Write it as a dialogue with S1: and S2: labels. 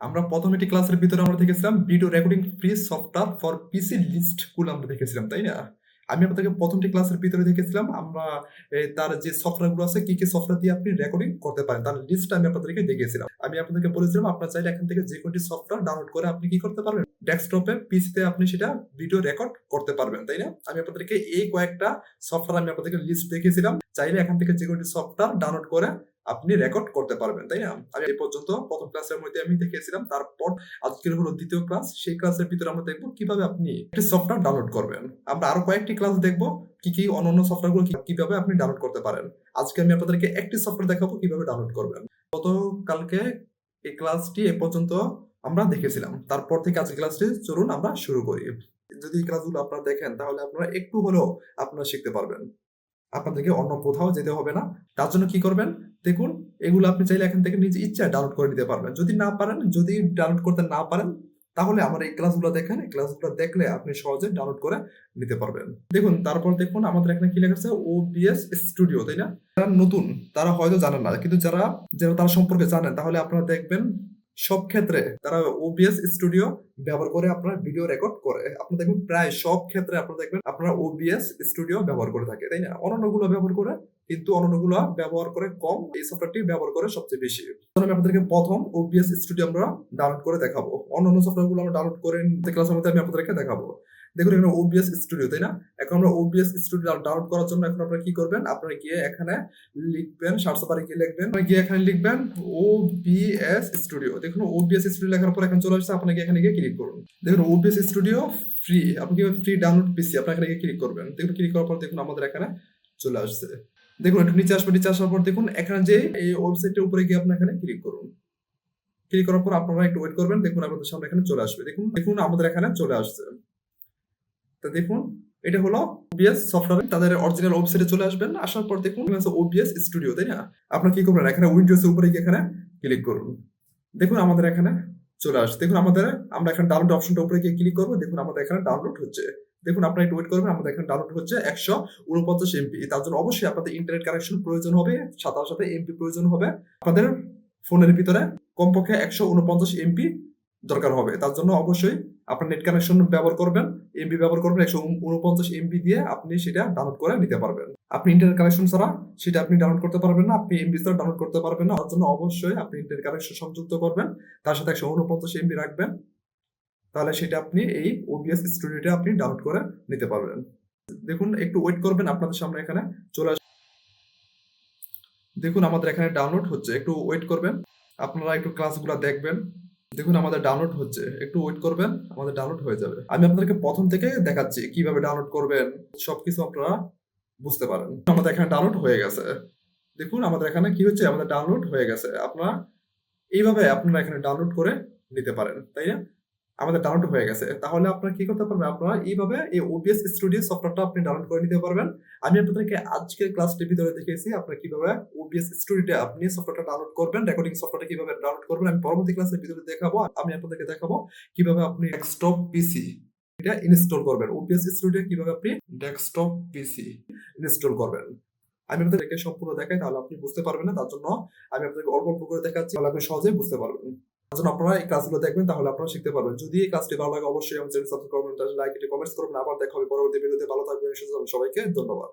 S1: আমরা প্রথম একটি ক্লাসের ভিতরে আমরা দেখেছিলাম video recording free software for PC লিস্টগুলো আমরা দেখেছিলাম, তাই না? আমি আপনাদেরকে প্রথমটি ক্লাসের ভিতরে দেখেছিলাম, আমরা তার যে সফটওয়্যারগুলো আছে, কি কি সফটওয়্যার দিয়ে আপনি রেকর্ডিং করতে পারেন, তার লিস্ট আমি আপনাদেরকে দেখিয়েছিলাম। আমি আপনাদেরকে বলেছিলাম, আপনার চাইলে এখান থেকে যে কোনটি সফটওয়্যার ডাউনলোড করে আপনি কি করতে পারবেন? ডেস্কটপে পিসিতে আপনি সেটা ভিডিও রেকর্ড করতে পারবেন, তাই না? আমি আপনাদেরকে এই কয়েকটা সফটওয়্যার আমি আপনাদেরকে লিস্ট দেখিয়েছিলাম, চাইলে এখান থেকে যে কোনটি সফটওয়্যার ডাউনলোড করে আপনি রেকর্ড করতে পারবেন, তাই না? আমি এই পর্যন্ত প্রথম ক্লাসের মধ্যে আমি দেখিয়েছিলাম, তারপর আজকের হলো দ্বিতীয় ক্লাস সেই ক্লাসের ভিতরে আমরা দেখব কীভাবে আপনি একটি সফটওয়্যার ডাউনলোড করবেন। আমরা আরও কয়েকটি ক্লাস দেখব, কি কি অন্যান্য সফটওয়্যারগুলো কীভাবে আপনি ডাউনলোড করতে পারেন। আজকে আমি আপনাদেরকে একটি সফটওয়্যার দেখাবো কীভাবে ডাউনলোড করবেন। গতকালকে এই ক্লাসটি এ পর্যন্ত আমরা দেখেছিলাম, তারপর থেকে আজকের ক্লাসটি চলুন আমরা শুরু করি। যদি এই ক্লাসগুলো আপনারা দেখেন, তাহলে আপনারা একটু হলেও আপনারা শিখতে পারবেন। আপনাদেরকে অন্য কোথাও যেতে হবে না, তার জন্য কি করবেন? দেখুন, এগুলো আপনি চাইলে এখান থেকে নিজে ইচ্ছা ডাউনলোড করে নিতে পারবেন। যদি না পারেন, যদি ডাউনলোড করতে না পারেন, তাহলে আমার এই ক্লাসগুলো দেখেন। এই ক্লাসগুলো দেখলে আপনি সহজে ডাউনলোড করে নিতে পারবেন। দেখুন, তারপর দেখুন, আমাদের এখানে কি লেখা আছে? ওবিএস স্টুডিও তাই না? যারা নতুন, তারা হয়তো জানেন না। কিন্তু যারা যারা তার সম্পর্কে জানেন, তাহলে আপনারা দেখবেন, সব ক্ষেত্রে তারা ওবিএস স্টুডিও ব্যবহার করে আপনারা ভিডিও রেকর্ড করে। আপনারা দেখবেন, প্রায় সব ক্ষেত্রে আপনারা দেখবেন, আপনারা ওবিএস স্টুডিও ব্যবহার করে থাকে, তাই না? অন্যান্যগুলো ব্যবহার করে কিন্তু অন্যান্যগুলো ব্যবহার করে কম, এই সফটওয়্যারটি ব্যবহার করে সবচেয়ে বেশি। আমি আপনাদেরকে প্রথম ওবিএস স্টুডিও আমরা ডাউনলোড করে দেখাবো। অন্যান্য সফটওয়্যারগুলো আমরা ডাউনলোড করে ক্লাসের মধ্যে আমি আপনাদেরকে দেখাবো। দেখুন, এখানে ওবিএস স্টুডিও তাই না? এখন আমরা ওবিএস স্টুডিও ডাউনলোড করার জন্য এখন আপনারা কি করবেন? আপনারা গিয়ে এখানে লিখবেন সার্চ বারে গিয়ে লিখবেন। গিয়ে এখানে লিখবেন ওবিএস স্টুডিও দেখুন ওবিএস স্টুডিও লেখার পর এখন চলে আসছে, আপনাকে এখানে গিয়ে ক্লিক করুন। দেখুন ওবিএস স্টুডিও ফ্রি আপনি ফ্রি ডাউনলোড পিসি আপনি এখানে গিয়ে ক্লিক করবেন। দেখুন ক্লিক করার পর দেখুন আমাদের এখানে চলে আসছে। দেখুন, একটু নিচে আসবে, নিচে আসার পর দেখুন, এখানে যে এই ওয়েবসাইটের উপরে গিয়ে আপনি এখানে ক্লিক করুন। ক্লিক করার পর আপনারা একটু ওয়েট করবেন, দেখুন আপনাদের সামনে এখানে চলে আসবে। দেখুন দেখুন আমাদের এখানে চলে আসছে। তো দেখুন, এটা হলো ওবিএস সফটওয়্যার তাদের অরিজিনাল ওয়েবসাইটে চলে আসবেন, আসার পর দেখুন ওবিএস স্টুডিও তাই না? আপনার কি করবেন, এখানে উইন্ডোজ এর উপরে গিয়ে এখানে ক্লিক করুন। দেখুন, আমাদের এখানে চলে আসছে। দেখুন, আমাদের, আমরা এখানে ডাউনলোড অপশনটা উপরে গিয়ে ক্লিক করব। দেখুন, আমাদের এখানে ডাউনলোড হচ্ছে। দেখুন, আপনারা একটু ওয়েট করবেন, আমাদের এখানে ডাউনলোড হচ্ছে একশো উনপঞ্চাশ এমপি তার জন্য অবশ্যই আপনাদের ইন্টারনেট কানেকশন প্রয়োজন হবে, সাথে সাথে এমপি প্রয়োজন হবে। আপনাদের ফোনের ভিতরে কমপক্ষে একশো উনপঞ্চাশ এমপি দরকার হবে। তার জন্য অবশ্যই আপনার নেট কানেকশন ব্যবহার করবেন এমবি ব্যবহার করবেন, একশো উনপঞ্চাশ এমবি দিয়ে আপনি সেটা ডাউনলোড করে নিতে পারবেন। আপনি ইন্টারনেট কানেকশন ছাড়া সেটা আপনি ডাউনলোড করতে পারবেন না, আপনি এমবি ছাড়া ডাউনলোড করতে পারবেন না। তার জন্য অবশ্যই আপনি ইন্টারনেট কানেকশন সংযুক্ত করবেন, তার সাথে একশো উনপঞ্চাশ এমবি রাখবেন। তাহলে সেটা আপনি এই ওবিএস স্টুডিওটা আপনি ডাউনলোড করে নিতে পারবেন। দেখুন, একটু ওয়েট করবেন আপনাদের সামনে এখানে চলে আস দেখুন, আমাদের এখানে ডাউনলোড হচ্ছে। একটু ওয়েট করবেন। আপনারা একটু ক্লাসগুলো দেখবেন। দেখুন, আমাদের ডাউনলোড হচ্ছে। একটু ওয়েট করবেন, আমাদের ডাউনলোড হয়ে যাবে। আমি আপনাদেরকে প্রথম থেকে দেখাচ্ছি কীভাবে ডাউনলোড করবেন। সবকিছু আপনারা বুঝতে পারেন। আমাদের এখানে ডাউনলোড হয়ে গেছে। দেখুন, আমাদের এখানে কি হচ্ছে? আমাদের ডাউনলোড হয়ে গেছে। আপনারা এইভাবে আপনারা এখানে ডাউনলোড করে নিতে পারেন, তাই না? আমাদের ডাউনলোড হয়ে গেছে। তাহলে আপনারা কি করতে পারবেন? আপনারা এইভাবে এই ওবিএস স্টুডিও সফটওয়্যারটা আপনি ডাউনলোড করে নিতে পারবেন। আমি আপনাদেরকে আজকের ক্লাসটির ভিতরে দেখিয়েছি, আপনারা কীভাবে ওবিএস স্টুডিওতে আপনি সফটওয়্যারটা ডাউনলোড করবেন রেকর্ডিং সফটওয়্যারটা কীভাবে ডাউনলোড করবেন, আমি পরবর্তী ক্লাসের ভিতরে দেখাবো। আমি আপনাদেরকে দেখাবো কীভাবে আপনি ডেস্কটপ পিসি এটা ইনস্টল করবেন। ওবিএস স্টুডিও কীভাবে আপনি ডেস্কটপ পিসি ইনস্টল করবেন। আমি আপনাদেরকে সম্পূর্ণ দেখাই, তাহলে আপনি বুঝতে পারবেন না, তার জন্য আমি আপনাদেরকে অল্প অল্প করে দেখাচ্ছি, তাহলে আপনি সহজেই বুঝতে পারবেন। জন্য আপনারা এই কাজগুলো দেখবেন, তাহলে আপনারা শিখতে পারবেন। যদি এই কাজটি ভালো লাগে, অবশ্যই আমার চ্যানেল সাবস্ক্রাইব করবেন লাইক কমেন্টস করবেন আবার দেখা হবে পরবর্তী ভিডিওতে ভালো থাকবেন। সবাইকে, ধন্যবাদ।